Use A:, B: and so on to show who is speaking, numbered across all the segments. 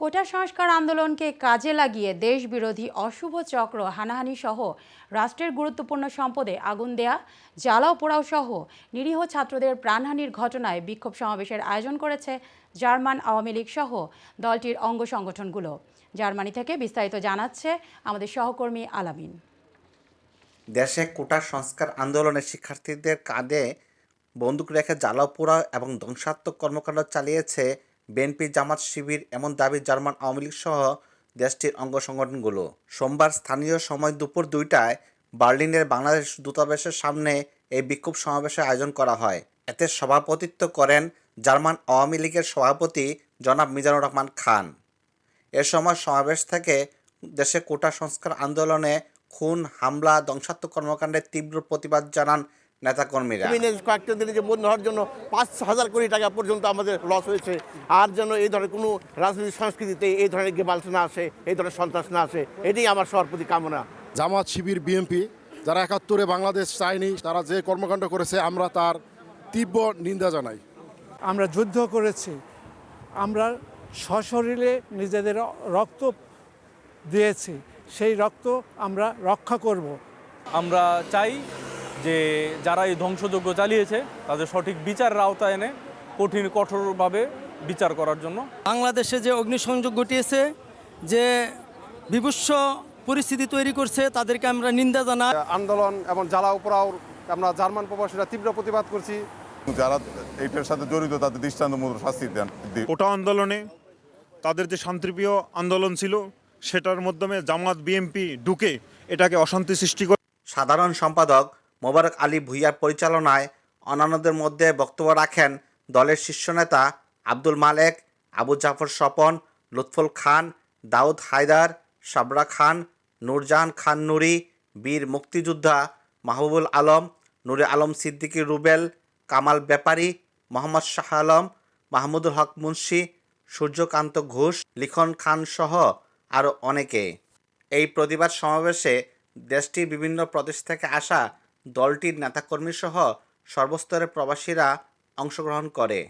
A: কোটা সংস্কার আন্দোলনকে কাজে লাগিয়ে দেশ বিরোধী অশুভ চক্র হানাহানি সহ রাষ্ট্রের গুরুত্বপূর্ণ সম্পদে আগুন দেয়া, জ্বালাও পোড়াও সহ নিরীহ ছাত্রদের প্রাণহানির ঘটনায় বিক্ষোভ সমাবেশের আয়োজন করেছে জার্মান আওয়ামী লীগ সহ দলটির অঙ্গ সংগঠনগুলো। জার্মানি থেকে বিস্তারিত জানাচ্ছে আমাদের সহকর্মী আলামিন।
B: দেশে কোটা সংস্কার আন্দোলনের শিক্ষার্থীদের কাঁধে বন্দুক রেখে জ্বালাও পোড়া এবং ধ্বংসাত্মক কর্মকাণ্ড চালিয়েছে বিএনপি জামাত শিবির এমন দাবি জার্মান আওয়ামী লীগ সহ দেশটির অঙ্গ সংগঠনগুলো। সোমবার স্থানীয় সময় দুপুর দুইটায় বার্লিনের বাংলাদেশ দূতাবাসের সামনে এই বিক্ষোভ সমাবেশের আয়োজন করা হয়। এতে সভাপতিত্ব করেন জার্মান আওয়ামী লীগের সভাপতি জনাব মিজানুর রহমান খান। এ সময় সমাবেশ থেকে দেশে কোটা সংস্কার আন্দোলনে খুন, হামলা, ধ্বংসাত্মক কর্মকাণ্ডের তীব্র প্রতিবাদ জানান নেতাকর্মীরা।
C: কয়েকটা দিনে যে বন্ধ হওয়ার জন্য পাঁচ হাজার কোটি টাকা পর্যন্ত আমাদের লস হয়েছে। আর যেন এই ধরনের কোনো রাজনৈতিক সংস্কৃতিতে এই ধরনের গেবালস না আসে এই ধরনের সন্ত্রাস না আসে এটাই আমার সবার প্রতি কামনা।
D: জামাত শিবির বিএনপি যারা একাত্তরে বাংলাদেশ চায়নি তারা যে কর্মকাণ্ড করেছে আমরা তার তীব্র নিন্দা জানাই।
E: আমরা যুদ্ধ করেছি। আমরা সশরীরে নিজেদের রক্ত দিয়েছি। সেই রক্ত আমরা রক্ষা করব।
F: আমরা চাই যে যারা এই ধ্বংসযজ্ঞ চালিয়েছে তাদের সঠিক বিচারের আওতায় এনে কঠিন কঠোরভাবে বিচার করার জন্য।
G: বাংলাদেশে যে অগ্নিসংযোগ ঘটিয়েছে যে বিভৎস পরিস্থিতি তৈরি করছে তাদেরকে আমরা নিন্দা জানাই।
H: আন্দোলন এবং জ্বালাও পোড়াও আমরা জার্মান প্রবাসীরা তীব্র প্রতিবাদ করছি।
I: যারা এইটার সাথে জড়িত তাদের দৃষ্টান্তমূলক শাস্তি দেন
J: কোটা আন্দোলনে তাদের যে শান্তিপ্রিয় আন্দোলন ছিল সেটার মাধ্যমে জামাত বিএমপি ঢুকে এটাকে অশান্তি সৃষ্টি করে।
B: সাধারণ সম্পাদক মোবারক আলী ভুইয়ার পরিচালনায় অন্যান্যদের মধ্যে বক্তব্য রাখেন দলের শীর্ষ নেতা আব্দুল মালেক, আবু জাফর স্বপন, লুৎফুল খান, দাউদ হায়দার, সাবরা খান, নূরজাহান খান নুরি বীর মুক্তিযোদ্ধা মাহবুবুল আলম, নুরে আলম সিদ্দিকী রুবেল, কামাল ব্যাপারী, মোহাম্মদ শাহ আলম, মাহমুদুল হক মুন্সি, সূর্যকান্ত ঘোষ, লিখন খান সহ আরও অনেকে। এই প্রতিবাদ সমাবেশে দেশটির বিভিন্ন প্রদেশ থেকে আসা দলটির নেতাকর্মী সহ সর্বস্তরের প্রবাসীরা অংশগ্রহণ করে।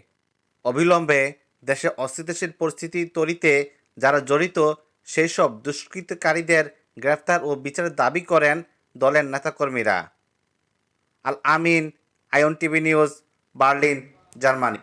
B: অবিলম্বে দেশে অস্থিতিশীল পরিস্থিতি তৈরিতে যারা জড়িত সেই সব দুষ্কৃতকারীদের গ্রেফতার ও বিচারের দাবি করেন দলের নেতাকর্মীরা। Al Amin Ayon TV news, Berlin, Germany.